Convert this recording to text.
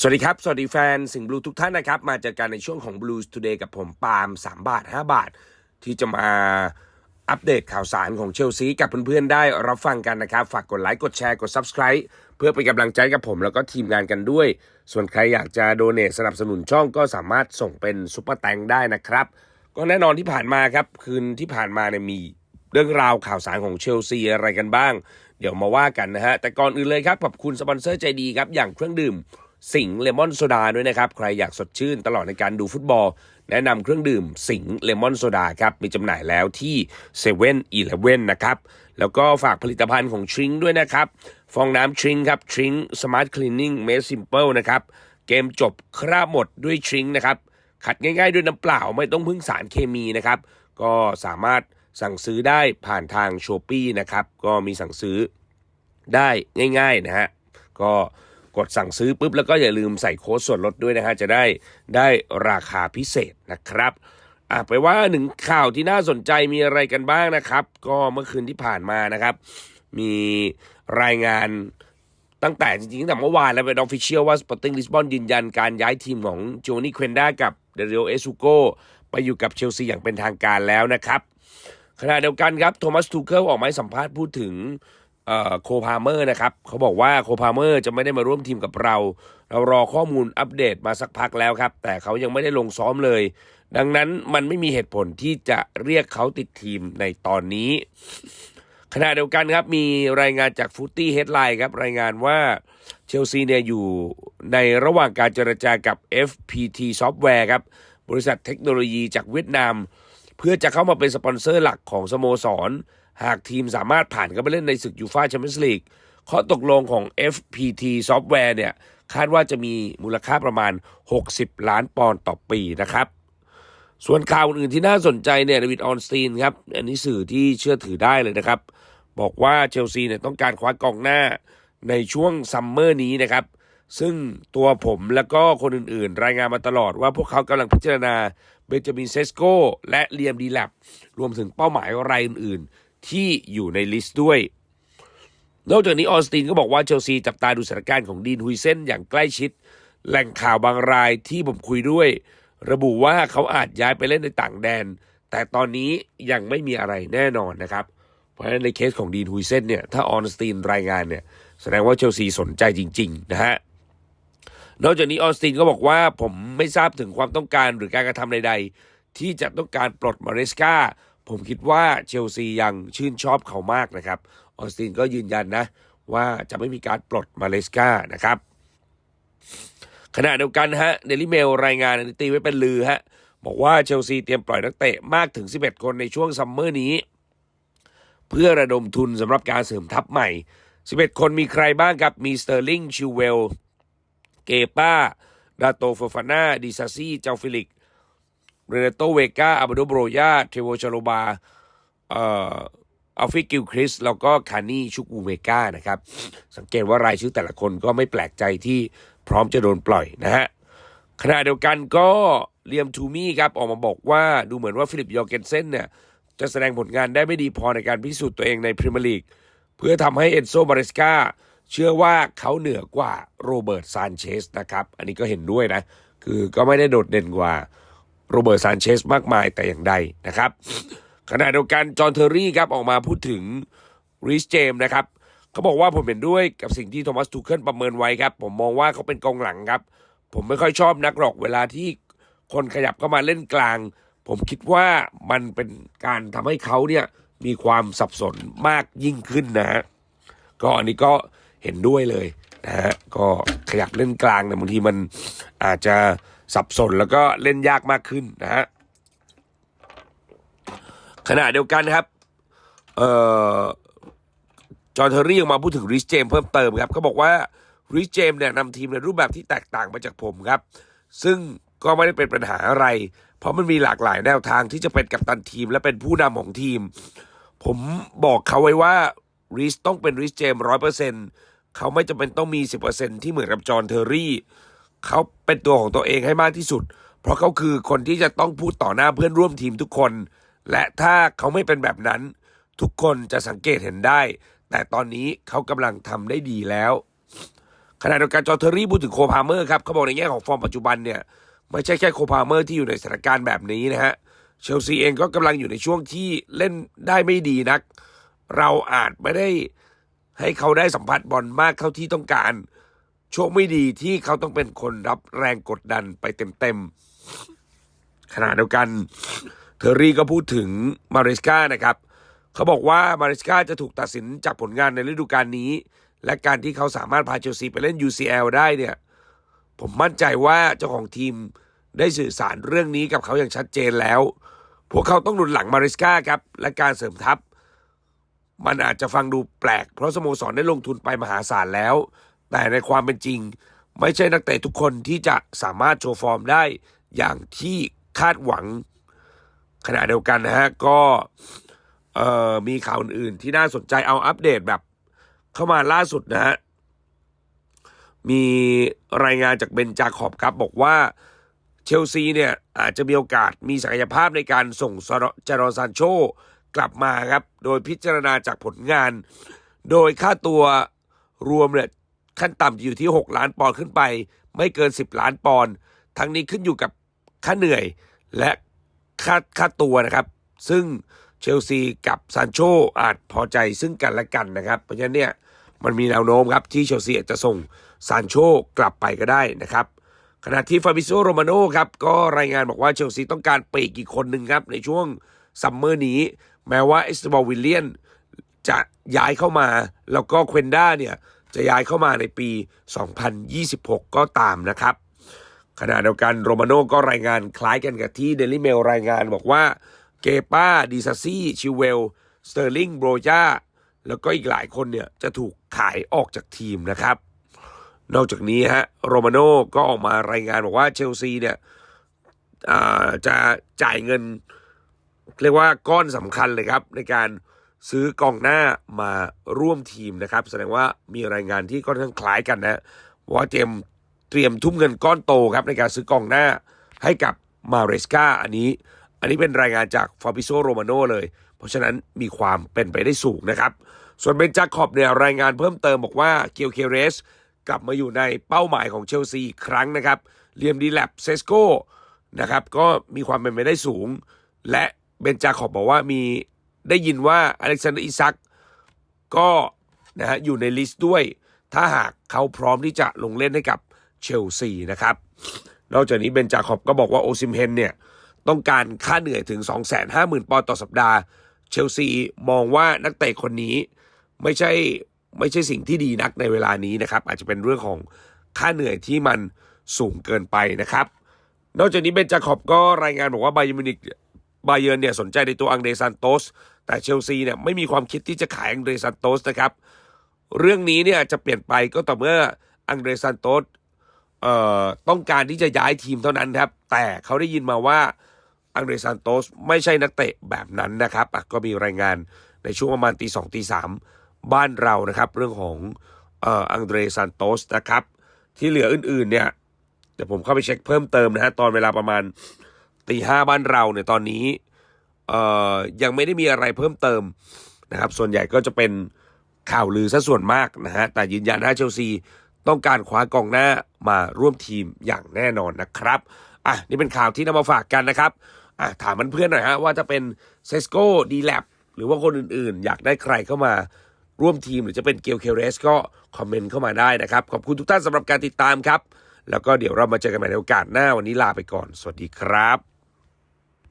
สวัสดีครับ สวัสดีแฟนสิงห์บลูทุกท่านนะครับ มาเจอกันในช่วงของ Blues Today กับผมปาล์ม3 บาท 5 บาท ที่จะมาอัปเดตข่าวสารของเชลซีกับเพื่อนๆได้รับฟังกันนะครับ ฝากกดไลค์กดแชร์กด Subscribe เพื่อเป็นกำลังใจกับผมแล้วก็ทีมงานกันด้วย ส่วนใครอยากจะโดเน a สนับสนุนช่องก็สามารถส่งเป็นซุปเปอร์แตงได้นะครับ ก็แน่นอนที่ผ่านมาครับคืนที่ผ่านมาเนี่ยมีเรื่องราวข่าวสารของเชลซีอะไรกันบ้าง เดี๋ยวมาว่ากันนะฮะแต่ก่อนอื่นเลยครับขอบคุณสปอนเซอร์ใจดีครับอย่างเครื่องดื่ม สิงเลมอนโซดาด้วยนะครับ ใครอยากสดชื่นตลอดในการดูฟุตบอล แนะนำเครื่องดื่มสิงเลมอนโซดาครับ มีจำหน่ายแล้วที่7 e เ e ่ e อนะครับ แล้วก็ฝากผลิตภัณฑ์ของทริงด้วยนะครับ ฟองน้ำทริงครับทริงสมาร์ทคลีนนิ่งเมสซิมเปิลนะครับ เกมจบคราบหมดด้วยทริงนะครับ ขัดง่ายๆด้วยน้ำเปล่าไม่ต้องพึ่งสารเคมีนะครับ ก็สามารถสั่งซื้อได้ผ่านทางโชปี้นะครับ ก็มีสั่งซื้อได้ง่าย ๆ นะฮะ ก็ กดสั่งซื้อปุ๊บแล้วก็อย่าลืมใส่โค้ดส่วนลดด้วยนะฮะจะได้ได้ราคาพิเศษนะครับอะไปว่าหนึ่งข่าวที่น่าสนใจมีอะไรกันบ้างนะครับ ก็เมื่อคืนที่ผ่านมานะครับ มีรายงานตั้งแต่จริงๆตั้งแต่เมื่อวานแล้วเป็นออฟฟิเชียลว่า Sporting Lisbon ยืนยันการย้ายทีมของโจนี่เควนด้ากับเดริโอเอซูโกไปอยู่กับเชลซีอย่างเป็นทางการแล้วนะครับขณะเดียวกันครับโทมัสทูเคิลออกมาสัมภาษณ์พูดถึง โคพาเมอร์นะครับเขาบอกว่าโคพาเมอร์จะไม่ได้มาร่วมทีมกับเรา เรารอข้อมูลอัปเดตมาสักพักแล้วครับ แต่เขายังไม่ได้ลงซ้อมเลย ดังนั้นมันไม่มีเหตุผลที่จะเรียกเขาติดทีมในตอนนี้ ขณะเดียวกันครับมีรายงานจากฟุตตี้เฮดไลน์ครับรายงานว่าเชลซีเนี่ยอยู่ในระหว่างการเจรจากับ FPT Software ครับบริษัทเทคโนโลยีจากเวียดนาม เพื่อจะเข้ามาเป็นสปอนเซอร์หลักของสโมสร หากทีมสามารถผ่านเข้าไปเล่นในศึกยูฟาแชมเปี้ยนส์ลีกข้อตกลงของ FPT Software เนี่ยคาดว่าจะมีมูลค่าประมาณ 60 ล้านปอนด์ต่อปีนะครับ ส่วนข่าวอื่นที่น่าสนใจเนี่ยดวิดออนสตีนครับ อันนี้สื่อที่เชื่อถือได้เลยนะครับ บอกว่าเชลซีเนี่ยต้องการคว้ากองหน้าในช่วงซัมเมอร์นี้นะครับ ซึ่งตัวผมแล้วก็คนอื่นๆ รายงานมาตลอดว่าพวกเขากำลังพิจารณาเบนจามินเซสโกและเลียมดีแลบรวมถึงเป้าหมายรายอื่นๆ ที่อยู่ในลิสต์ด้วย นอกจากนี้ออสตินก็บอกว่าเชลซีจับตาดูสถานการณ์ของดีนฮุยเซนอย่างใกล้ชิด แหล่งข่าวบางรายที่ผมคุยด้วย ระบุว่าเขาอาจย้ายไปเล่นในต่างแดน แต่ตอนนี้ยังไม่มีอะไรแน่นอนนะครับ เพราะฉะนั้นในเคสของดีนฮุยเซนเนี่ยถ้าออนสตีนรายงานเนี่ยแสดงว่าเชลซีสนใจจริง ๆ นะฮะนอกจากนี้ออสตินก็บอกว่าผมไม่ทราบถึงความต้องการหรือการกระทำใด ๆ ที่จะต้องการปลดมาเรสกา ผมคิดว่าเชลซียังชื่นชอบเขามากนะครับ ออสตินก็ยืนยันนะ ว่าจะไม่มีการปลดมาเลสกานะครับ ขณะเดียวกันฮะเดลิเมลรายงานอันตีไว้เป็นลือฮะบอกว่าเชลซีเตรียมปล่อยนักเตะมากถึง 11 คนในช่วงซัมเมอร์นี้ เพื่อระดมทุนสำหรับการเสริมทัพใหม่ 11 คนมีใครบ้างครับ มีสเตอร์ลิงชิวเวล เกป้าดาโตฟฟาน่าดิซาซี่เจ้าฟิลิก เรเนโตเวกาอาบาโดโบรยาเทโวชาโลบาเอ่ออัลฟิกิลคริสแล้วก็คานี่ชุกูเมกานะครับ สังเกตว่ารายชื่อแต่ละคนก็ไม่แปลกใจที่พร้อมจะโดนปล่อยนะฮะขณะเดียวกันก็เลียมทูมี่ครับออกมาบอกว่าดูเหมือนว่าฟิลิปยอร์เกนเซนเนี่ยจะแสดงผลงานได้ไม่ดีพอในการพิสูจน์ตัวเองในพรีเมียร์ลีกเพื่อทำให้เอนโซบาริสกาเชื่อว่าเขาเหนือกว่าโรเบิร์ตซานเชสนะครับ อันนี้ก็เห็นด้วยนะ คือก็ไม่ได้โดดเด่นกว่า โรเบิร์ตซานเชสมากมายแต่อย่างใดนะครับขณะเดียวกันจอห์นเทอร์รี่ครับออกมาพูดถึงริสเจมนะครับเขาบอกว่าผมเห็นด้วยกับสิ่งที่โทมัสทูเคิลประเมินไว้ครับ ผมมองว่าเขาเป็นกองหลังครับ ผมไม่ค่อยชอบนักหรอกเวลาที่คนขยับเข้ามาเล่นกลาง ผมคิดว่ามันเป็นการทำให้เขาเนี่ยมีความสับสนมากยิ่งขึ้นนะฮะก็อันนี้ก็เห็นด้วยเลยนะฮะก็ขยับเล่นกลางเนี่ยบางทีมันอาจจะ สับสนแล้วก็เล่นยากมากขึ้นนะฮะขณะเดียวกันครับ เอ่อจอห์นเทอร์รี่ยังมาพูดถึงริชเจมเพิ่มเติมครับเขาบอกว่าริชเจมเนี่ยนำทีมในรูปแบบที่แตกต่างไปจากผมครับ ซึ่งก็ไม่ได้เป็นปัญหาอะไร เพราะมันมีหลากหลายแนวทางที่จะเป็นกัปตันทีม และเป็นผู้นำของทีม ผมบอกเขาไว้ว่าริชต้องเป็นริชเจมร้อยเปอร์เซ็นต์เขาไม่จำเป็นต้องมีสิบเปอร์เซ็นต์ที่เหมือนกับจอห์นเทอร์รี่ เขาเป็นตัวของตัวเองให้มากที่สุด เพราะเขาคือคนที่จะต้องพูดต่อหน้าเพื่อนร่วมทีมทุกคน และถ้าเขาไม่เป็นแบบนั้น ทุกคนจะสังเกตเห็นได้ แต่ตอนนี้เขากำลังทำได้ดีแล้วขณะเดียวกันจอร์เทอรี่พูดถึงโคพาเมอร์ครับเขาบอกในแง่ของฟอร์มปัจจุบันเนี่ยไม่ใช่แค่โคพาเมอร์ที่อยู่ในสถานการณ์แบบนี้นะฮะเชลซีเองก็กำลังอยู่ในช่วงที่เล่นได้ไม่ดีนัก เราอาจไม่ได้ให้เขาได้สัมผัสบอลมากเท่าที่ต้องการ ช่วงไม่ดีที่เขาต้องเป็นคนรับแรงกดดันไปเต็มๆขณะเดียวกัน เทอรี่ก็พูดถึงมาริสกานะครับเขาบอกว่ามาริสกาจะถูกตัดสินจากผลงานในฤดูกาลนี้ และการที่เขาสามารถพาเชลซีไปเล่น UCL ได้เนี่ยผมมั่นใจว่าเจ้าของทีมได้สื่อสารเรื่องนี้กับเขาอย่างชัดเจนแล้ว พวกเขาต้องหนุนหลังมาริสกาครับ และการเสริมทัพ มันอาจจะฟังดูแปลก เพราะสโมสรได้ลงทุนไปมหาศาลแล้ว แต่ในความเป็นจริง ไม่ใช่นักเตะทุกคนที่จะสามารถโชว์ฟอร์มได้อย่างที่คาดหวัง ขณะเดียวกันนะฮะก็มีข่าวอื่นที่น่าสนใจเอาอัปเดตแบบเข้ามาล่าสุดนะฮะมีรายงานจากเบนจาขอบครับบอกว่าเชลซีเนี่ยอาจจะมีโอกาสมีศักยภาพในการส่งเจารอซานโชกลับมาครับ โดยพิจารณาจากผลงาน โดยค่าตัวรวมเนี่ย ขั้นต่ำอยู่ที่ 6 ล้านปอนด์ขึ้นไป ไม่เกิน 10 ล้านปอนด์ทั้งนี้ขึ้นอยู่กับค่าเหนื่อยและค่าค่าตัวนะครับ ซึ่งเชลซีกับซานโชอาจพอใจซึ่งกันและกันนะครับ เพราะฉะนั้นเนี่ยมันมีแนวโน้มครับที่เชลซีอาจจะส่งซานโชกลับไปก็ได้นะครับขณะที่ฟาบิโซโรมาโน่ครับก็รายงานบอกว่าเชลซีต้องการปีกอีกคนหนึ่งครับในช่วงซัมเมอร์นี้ แม้ว่าเอสเตบอลวิลเลียนจะย้ายเข้ามา แล้วก็เควนด้าเนี่ย จะย้ายเข้ามาในปี 2026 ก็ตามนะครับขณะเดียวกันโรมาโน่ก็รายงานคล้ายกันกับที่เดลิเมลรายงานบอกว่าเกป้าดิซาซี่ชิเวลสเตอร์ลิงโบรจาแล้วก็อีกหลายคนเนี่ยจะถูกขายออกจากทีมนะครับ นอกจากนี้ฮะโรมาโน่ก็ออกมารายงานบอกว่าเชลซีเนี่ยจะจ่ายเงิน เรียกว่าก้อนสำคัญเลยครับ ในการ ซื้อกองหน้ามาร่วมทีมนะครับ แสดงว่ามีรายงานที่ค่อนข้างคล้ายกันนะว่าเตรียมเตรียมทุ่มเงินก้อนโตครับในการซื้อกองหน้าให้กับมาเรสกาอันนี้ อันนี้เป็นรายงานจากฟาบิโซโรมาโนเลย เพราะฉะนั้นมีความเป็นไปได้สูงนะครับ ส่วนเบนจาคอบเนี่ยรายงานเพิ่มเติมบอกว่าเกียวเคเรสกลับมาอยู่ในเป้าหมายของเชลซีอีกครั้งนะครับเลียมดีแลบเซสโกนะครับก็มีความเป็นไปได้สูง และเบนจาขอบบอกว่ามี ได้ยินว่าอเล็กซานเดอร์อิซักก็นะฮะอยู่ในลิสต์ด้วย ถ้าหากเขาพร้อมที่จะลงเล่นให้กับเชลซีนะครับ นอกจากนี้เบนจาขอบก็บอกว่าโอซิมเฮนเนี่ยต้องการค่าเหนื่อยถึง 250,000 ปอนด์ต่อสัปดาห์ เชลซีมองว่านักเตะคนนี้ไม่ใช่ไม่ใช่สิ่งที่ดีนักในเวลานี้นะครับ อาจจะเป็นเรื่องของค่าเหนื่อยที่มันสูงเกินไปนะครับ นอกจากนี้เบนจาขอบก็รายงานบอกว่าไบเยร์มินิกบเยิร์นเนี่ยสนใจในตัวอังเดซันโตส แต่เชลซีเนี่ยไม่มีความคิดที่จะขายอังเดรซันโตสนะครับ เรื่องนี้เนี่ยจะเปลี่ยนไปก็ต่อเมื่ออังเดรซันโตสเอ่อต้องการที่จะย้ายทีมเท่านั้นครับ แต่เขาได้ยินมาว่าอังเดรซันโตสไม่ใช่นักเตะแบบนั้นนะครับก็มีรายงานในช่วงประมาณตีสองตีสามบ้านเรานะครับ เรื่องของเอ่ออังเดรซันโตสนะครับ ที่เหลืออื่นๆเนี่ยเดี๋ยวผมเข้าไปเช็คเพิ่มเติมนะฮะตอนเวลาประมาณตีห้าบ้านเราเนี่ยตอนนี้ เอ่อยังไม่ได้มีอะไรเพิ่มเติมนะครับ ส่วนใหญ่ก็จะเป็นข่าวลือซะส่วนมากนะฮะแต่ยืนยันนะเชลซีต้องการคว้ากองหน้ามาร่วมทีมอย่างแน่นอนนะครับอะนี่เป็นข่าวที่นำมาฝากกันนะครับอะถามเพื่อนๆหน่อยฮะว่าจะเป็นเซสโก้ดีแลบหรือว่าคนอื่นๆ อยากได้ใครเข้ามาร่วมทีมหรือจะเป็นเกลเคเรสก็คอมเมนต์เข้ามาได้นะครับ ขอบคุณทุกท่านสำหรับการติดตามครับ แล้วก็เดี๋ยวเรามาเจอกันใหม่ในโอกาสหน้าวันนี้ลาไปก่อน สวัสดีครับ